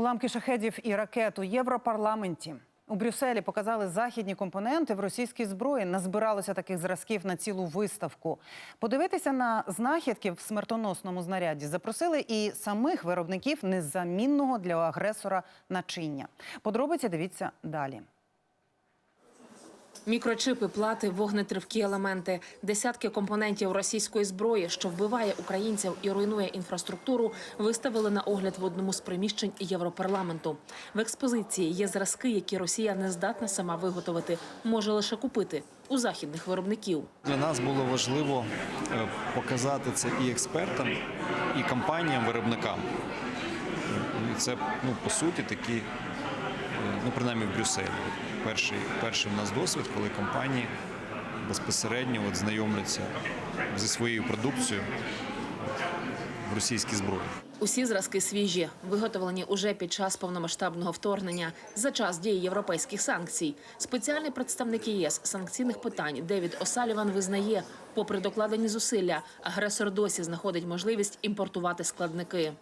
Уламки шахедів і ракет у Європарламенті. У Брюсселі показали західні компоненти в російській зброї. Назбиралося таких зразків на цілу виставку. Подивитися на знахідки в смертоносному знаряді запросили і самих виробників незамінного для агресора начиння. Подробиці дивіться далі. Мікрочипи, плати, вогнетривкі елементи, десятки компонентів російської зброї, що вбиває українців і руйнує інфраструктуру, виставили на огляд в одному з приміщень Європарламенту. В експозиції є зразки, які Росія не здатна сама виготовити, може лише купити у західних виробників. Для нас було важливо е, показати це і експертам, і компаніям-виробникам. Це, ну, по суті, такі, е, ну, принаймні в Брюсселі. Перший, перший в нас досвід, коли компанії безпосередньо от знайомляться зі своєю продукцією в російській зброї. Усі зразки свіжі, виготовлені уже під час повномасштабного вторгнення за час дії європейських санкцій. Спеціальний представник ЄС санкційних питань Девід Осаліван визнає, попри докладені зусилля, агресор досі знаходить можливість імпортувати складники.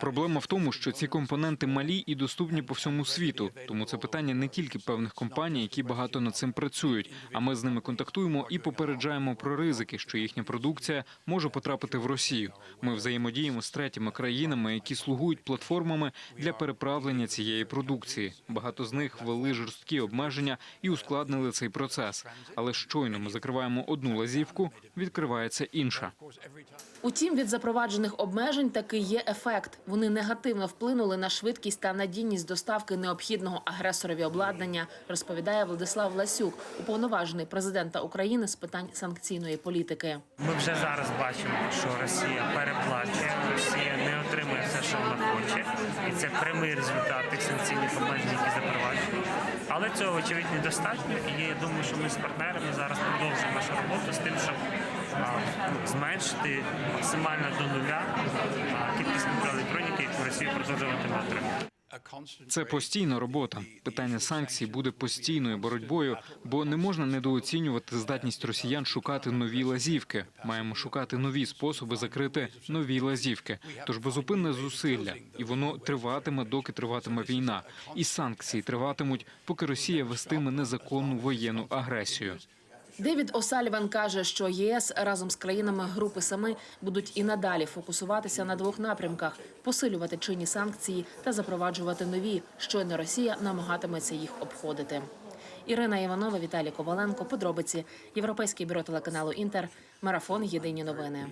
Проблема в тому, що ці компоненти малі і доступні по всьому світу. Тому це питання не тільки певних компаній, які багато над цим працюють. А ми з ними контактуємо і попереджаємо про ризики, що їхня продукція може потрапити в Росію. Ми взаємодіємо з третіми країнами, які слугують платформами для переправлення цієї продукції. Багато з них ввели жорсткі обмеження і ускладнили цей процес. Але щойно ми закриваємо одну лазівку, відкривається інша. Утім, від запроваджених обмежень таки є ефект. Вони негативно вплинули на швидкість та надійність доставки необхідного агресорові обладнання, розповідає Владислав Ласюк, уповноважений президента України з питань санкційної політики. Ми вже зараз бачимо, що Росія переплачує, Росія не отримує все, що вона хоче, і це прямий результат санкційних обмежень, які запроваджені. Але цього очевидно недостатньо. І я думаю, що ми з партнерами зараз продовжуємо нашу роботу з тим, щоб ну, зменшити максимально до нуля кількість мікроелектроніки, яку Росія продовжуватиме отримувати. Це постійна робота. Питання санкцій буде постійною боротьбою, бо не можна недооцінювати здатність росіян шукати нові лазівки. Маємо шукати нові способи закрити нові лазівки. Тож безупинне зусилля, і воно триватиме, доки триватиме війна. І санкції триватимуть, поки Росія вестиме незаконну воєнну агресію. Девід Осаліван каже, що ЄС разом з країнами Групи Семи будуть і надалі фокусуватися на двох напрямках: посилювати чинні санкції та запроваджувати нові, щойно Росія намагатиметься їх обходити. Ірина Іванова, Віталій Коваленко. Подробиці Європейське бюро телеканалу Інтер. Марафон. Єдині новини.